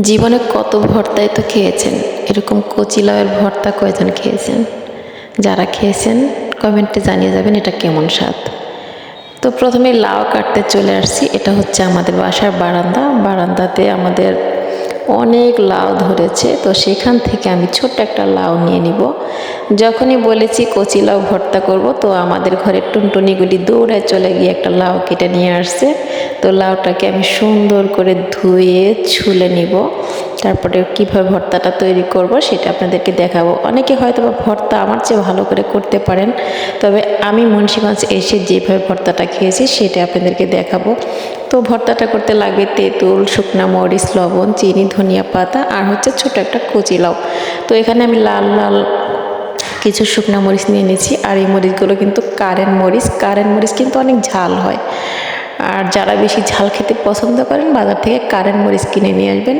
জীবনে কত ভর্তাই তো খেয়েছেন? এরকম কচি লাউয়ের ভর্তা কয়জন খেয়েছেন? যারা খেয়েছেন, কমেন্টে জানিয়ে যাবেন এটা কেমন স্বাদ। তো প্রথমে লাউ কাটতে চলে আসছি, এটা হচ্ছে আমাদের বাসার বারান্দা। বারান্দাতে আমাদের অনেক লাউ ধরেছে, তো সেখান থেকে আমি ছোট্ট একটা লাউ নিয়ে নিব। যখনই বলেছি কচি লাউ ভর্তা করব, তো আমাদের ঘরের টুনটুনিগুলি দৌড়ায় চলে গিয়ে একটা লাউ কেটে নিয়ে আসছে। তো লাউটাকে আমি সুন্দর করে ধুয়ে ছুলে নিব। তারপরে কীভাবে ভর্তাটা তৈরি করব সেটা আপনাদেরকে দেখাবো। অনেকে হয়তো বা ভর্তা আমার চেয়ে ভালো করে করতে পারেন, তবে আমি মুন্সিগঞ্জ এসে যেভাবে ভর্তাটা খেয়েছি সেটা আপনাদেরকে দেখাবো। তো ভর্তাটা করতে লাগবে তেঁতুল, শুকনা মরিচ, লবণ, চিনি, ধনিয়া পাতা আর হচ্ছে ছোট একটা কচি লাউ। তো এখানে আমি লাল লাল কিছু শুকনো মরিচ নিয়ে নিয়েছি আর এই মরিচগুলো কিন্তু কারেন্ট মরিচ। কারেন্ট মরিচ কিন্তু অনেক ঝাল হয়। আর যারা বেশি ঝাল খেতে পছন্দ করেন, বাজার থেকে কারেন্ট মরিচ কিনে নিয়ে আসবেন।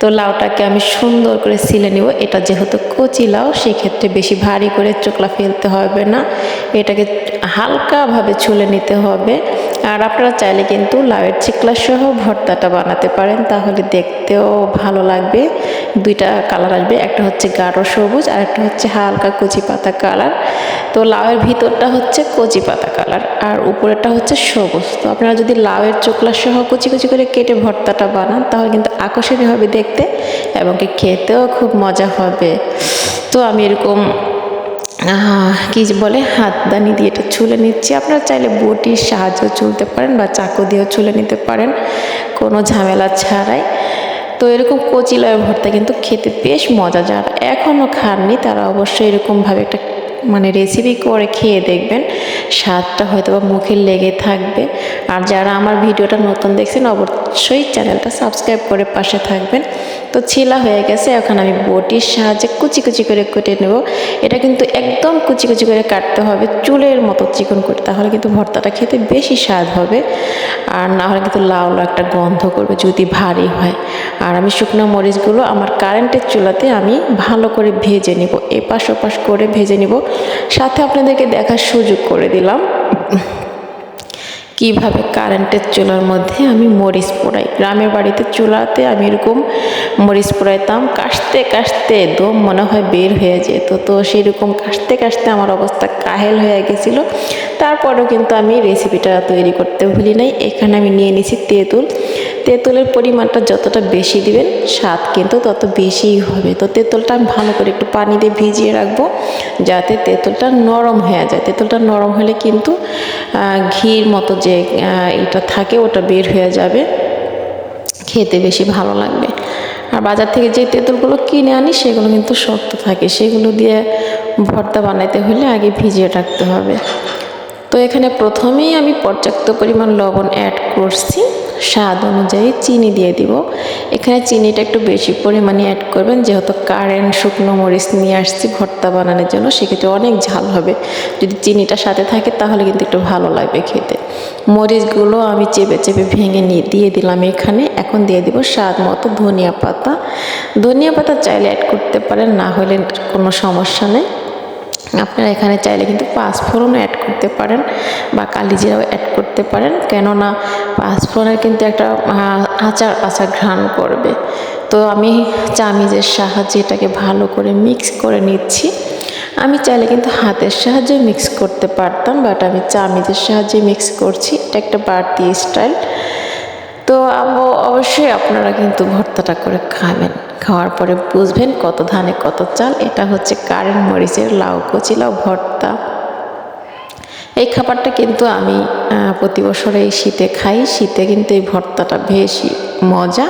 তো লাউটাকে আমি সুন্দর করে সিলে নিব। এটা যেহেতু কচি লাউ, সেক্ষেত্রে বেশি ভারী করে চোকলা ফেলতে হবে না। এটাকে হালকাভাবে ছুলে নিতে হবে। আর আপনারা চাইলে কিন্তু লাউয়ের চিকলা সহ ভর্তাটা বানাতে পারেন, তাহলে দেখতেও ভালো লাগবে। দুইটা কালার আসবে, একটা হচ্ছে গাঢ় সবুজ আর একটা হচ্ছে হালকা কচি পাতা কালার। তো লাউয়ের ভিতরটা হচ্ছে কচি পাতা কালার আর উপরেরটা হচ্ছে সবুজ। তো আপনারা যদি লাউয়ের চোকলা সহ কুচি কুচি করে কেটে ভর্তাটা বানান, তাহলে কিন্তু আকর্ষণীয় হবে দেখতে এবং খেতেও খুব মজা হবে। তো আমি এরকম কী বলে হাতদানি দিয়ে এটা ছুলে নিচ্ছি। আপনারা চাইলে বটির সাহায্য চুলতে পারেন বা চাকু দিয়েও ছুলে নিতে পারেন, কোনো ঝামেলা ছাড়াই। তো এরকম কচি লয়ের ভর্তা কিন্তু খেতে বেশ মজা যারা। এখনও খাননি, তারা অবশ্যই এরকমভাবে একটা মানে রেসিপি করে খেয়ে দেখবেন। স্বাদটা হয়তো বা মুখে লেগে থাকবে। আর যারা আমার ভিডিওটা নতুন দেখছেন, অবশ্যই চ্যানেলটা সাবস্ক্রাইব করে পাশে থাকবেন। তো ছিলা হয়ে গেছে, এখন আমি বটির সাহায্যে কুচি কুচি করে কেটে নেব। এটা কিন্তু একদম কুচি কুচি করে কাটতে হবে, চুলের মতো চিকন করে, তাহলে কিন্তু ভর্তাটা খেতে বেশি স্বাদ হবে। আর না হলে কিন্তু লাউ একটা গন্ধ করবে যদি ভারী হয়। আর আমি শুকনো মরিচগুলো আমার কারেন্টের চুলাতে আমি ভালো করে ভেজে নেব, এপাশ ওপাশ করে ভেজে নেব। সাথে আপনাদেরকে দেখার সুযোগ করে দিলাম। কীভাবে কারেন্টের চুলার মধ্যে আমি মরিচ পোড়াই? গ্রামের বাড়িতে চুলাতে আমি এরকম মরিচ পোড়াইতাম। কাশতে কাশতে দম মনে হয় বের হয়ে যেত। তো সেরকম কাশতে কাশতে আমার অবস্থা কাহেল হয়ে গেছিল। তারপরেও কিন্তু আমি রেসিপিটা তৈরি করতে ভুলি নাই। এখানে আমি নিয়ে নিছি তেঁতুল। তেঁতুলের পরিমাণটা যতটা বেশি দিবেন, স্বাদ কিন্তু তত বেশিই হবে। তো তেঁতুলটা আমি ভালো করে একটু পানি দিয়ে ভিজিয়ে রাখব, যাতে তেঁতুলটা নরম হয়ে যায়। তেঁতুলটা নরম হলে কিন্তু ঘির মতো যে এটা থাকে ওটা বের হয়ে যাবে। খেতে বেশি ভালো লাগবে। আর বাজার থেকে যে তেঁতুলগুলো কিনে আনি, সেগুলো কিন্তু শক্ত থাকে। সেগুলো দিয়ে ভর্তা বানাইতে হলে আগে ভিজিয়ে রাখতে হবে। তো এখানে প্রথমেই আমি পর্যাপ্ত পরিমাণ লবণ অ্যাড করছি। স্বাদ অনুযায়ী চিনি দিয়ে দিব। এখানে চিনিটা একটু বেশি পরিমাণে অ্যাড করবেন, যেহেতু কারেন্ট শুকনো মরিচ নিয়ে আসছি ভর্তা বানানোর জন্য, সেক্ষেত্রে অনেক ঝাল হবে। যদি চিনিটা সাথে থাকে, তাহলে কিন্তু একটু ভালো লাগবে খেতে। মরিচগুলো আমি চেপে চেপে ভেঙে নিয়ে দিয়ে দিলাম এখানে। এখন দিয়ে দিব স্বাদ মতো ধনিয়া পাতা। ধনিয়া পাতা চাইলে অ্যাড করতে পারেন, না হলে কোনো সমস্যা নেই। আপনারা এখানে চাইলে কিন্তু পাঁচফোড়নও অ্যাড করতে পারেন বা কালিজিরাও অ্যাড করতে পারেন। কেননা পাঁচফোড়নের কিন্তু একটা আচার আচার ঘ্রাণ করবে। তো আমি চামিজের সাহায্যে এটাকে ভালো করে মিক্স করে নিচ্ছি। আমি চাইলে কিন্তু হাতের সাহায্যে মিক্স করতে পারতাম বাট আমি চামিজের সাহায্যে মিক্স করছি। এটা একটা বাড়তি স্টাইল তো অবশ্যই আপনারা কিন্তু ভর্তাটা করে খাবেন। খাওয়ার পরে বুঝবেন কত ধানে কত চাল। এটা হচ্ছে কারেন্ট মরিচের লাউ কচি লাউ ভর্তা। এই খাবারটা কিন্তু আমি প্রতি বছরে এই শীতে খাই। শীতে কিন্তু এই ভর্তাটা বেশি মজা।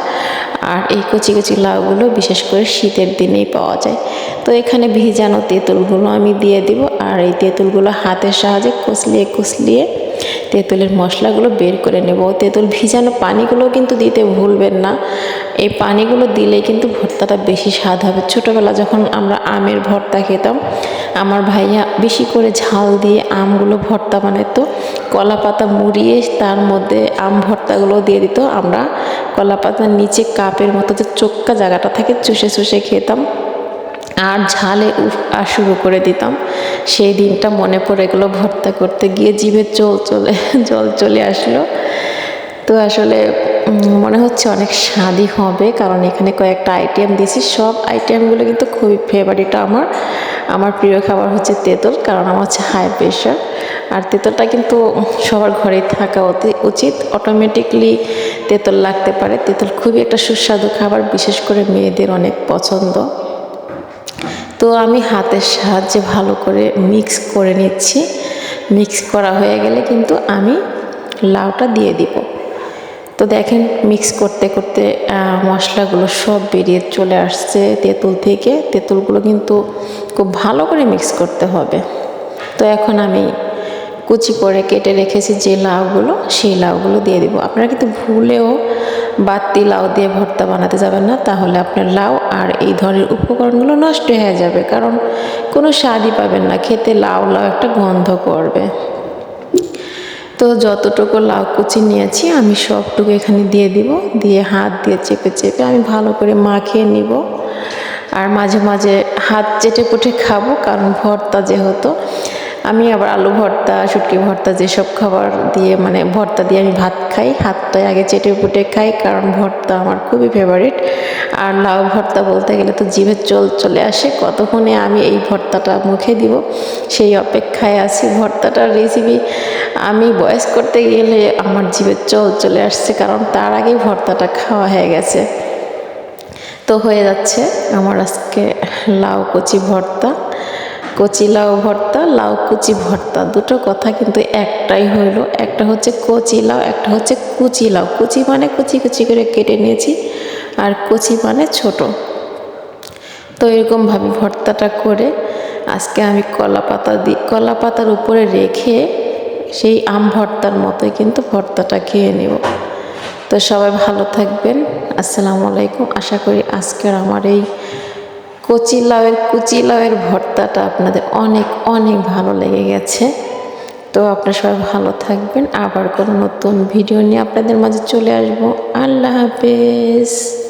আর এই কচি কচি লাউগুলো বিশেষ করে শীতের দিনেই পাওয়া যায়। তো এখানে ভিজানো তেঁতুলগুলো আমি দিয়ে দিব। আর এই তেঁতুলগুলো হাতের সাহায্যে কষলিয়ে কষলিয়ে তেঁতুলের মশলাগুলো বের করে নেব। তেঁতুল ভিজানো পানিগুলো কিন্তু দিতে ভুলবেন না। এই পানিগুলো দিলেই কিন্তু ভর্তাটা বেশি স্বাদ হবে। ছোটোবেলা যখন আমরা আমের ভর্তা খেতাম, আমার ভাইয়া বেশি করে ঝাল দিয়ে আমগুলো ভর্তা বানাতো। কলা পাতা মুড়িয়ে তার মধ্যে আম ভর্তাগুলো দিয়ে দিত। আমরা কলা পাতার নিচে কাপের মতো যে চোক্কা জায়গাটা থাকে, চুষে চুষে খেতাম। আর ঝালে উফ আর শুরু করে দিতাম। সেই দিনটা মনে পড়ে গেলো ভর্তা করতে গিয়ে জিভে চল চলে, জল চলে আসলো। তো আসলে মনে হচ্ছে অনেক স্বাদই হবে, কারণ এখানে কয়েকটা আইটেম দিয়েছি। সব আইটেমগুলো কিন্তু খুবই ফেভারিট আমার। আমার প্রিয় খাবার হচ্ছে তেঁতুল, কারণ আমার হচ্ছে হাই প্রেশার আর তেঁতুলটা কিন্তু সবার ঘরেই থাকা অতি- উচিত। অটোমেটিকলি তেঁতুল লাগতে পারে। তেঁতুল খুবই একটা সুস্বাদু খাবার, বিশেষ করে মেয়েদের অনেক পছন্দ। তো আমি হাতের সাহায্যে ভালো করে মিক্স করে নিচ্ছি। মিক্স করা হয়ে গেলে কিন্তু আমি লাউটা দিয়ে দিব। তো দেখেন মিক্স করতে করতে মশলাগুলো সব বেরিয়ে চলে আসছে তেঁতুল থেকে। তেঁতুলগুলো কিন্তু খুব ভালো করে মিক্স করতে হবে। তো এখন আমি কুচি করে কেটে রেখেছি যে লাউগুলো, সেই লাউগুলো দিয়ে দিব। আপনারা কিন্তু ভুলেও বাতি লাউ দিয়ে ভর্তা বানাতে যাবেন না, তাহলে আপনার লাউ আর এই ধরনের উপকরণগুলো নষ্ট হয়ে যাবে, কারণ কোনো স্বাদই পাবেন না, খেতে লাউ লাউ একটা গন্ধ করবে। তো যতটুকু লাউ কুচি নিয়েছি, আমি সবটুকু এখানে দিয়ে দিব, দিয়ে হাত দিয়ে চেপে চেপে আমি ভালো করে মাখিয়ে নিব। আর মাঝে মাঝে হাত চেটে পুটে খাব, কারণ ভর্তা যেহেতু আমি আবার আলু ভর্তা, শুটকি ভর্তা যেসব খাবার দিয়ে মানে ভর্তা দিয়ে আমি ভাত খাই হাতটাই আগে চেটে পুটে খাই, কারণ ভর্তা আমার খুবই ফেভারিট আর লাউ ভর্তা বলতে গেলে তো জিভে চল চলে আসে, কতক্ষণে আমি এই ভর্তাটা মুখে দিব? সেই অপেক্ষায় আছি। ভর্তাটার রেসিপি আমি বয়স করতে গেলে আমার জিভে চল চলে আসছে, কারণ তার আগেই ভর্তাটা খাওয়া হয়ে গেছে। তো হয়ে যাচ্ছে আমার আজকে লাউ কচি ভর্তা। কচি লাউ ভর্তা, লাউ কুচি ভর্তা। দুটো কথা কিন্তু একটাই হইল। একটা হচ্ছে কচি লাউ, একটা হচ্ছে কুচি লাউ। কুচি মানে কুচি কুচি করে কেটে নিয়েছি, আর কচি মানে ছোট। তো এরকমভাবে ভর্তাটা করে আজকে আমি কলা পাতা দিই কলা পাতার উপরে রেখে সেই আম ভর্তার মতোই কিন্তু ভর্তাটা খেয়ে নেব। তো সবাই ভালো থাকবেন। আসসালামু আলাইকুম। আশা করি আজকের আমার এই কচি লাউয়ের, কুচি লাউয়ের ভর্তাটা আপনাদের অনেক অনেক ভালো লেগে গেছে। তো আপনারা সবাই ভালো থাকবেন। আবার কোনো নতুন ভিডিও নিয়ে আপনাদের মাঝে চলে আসব। আল্লাহ হাফেজ।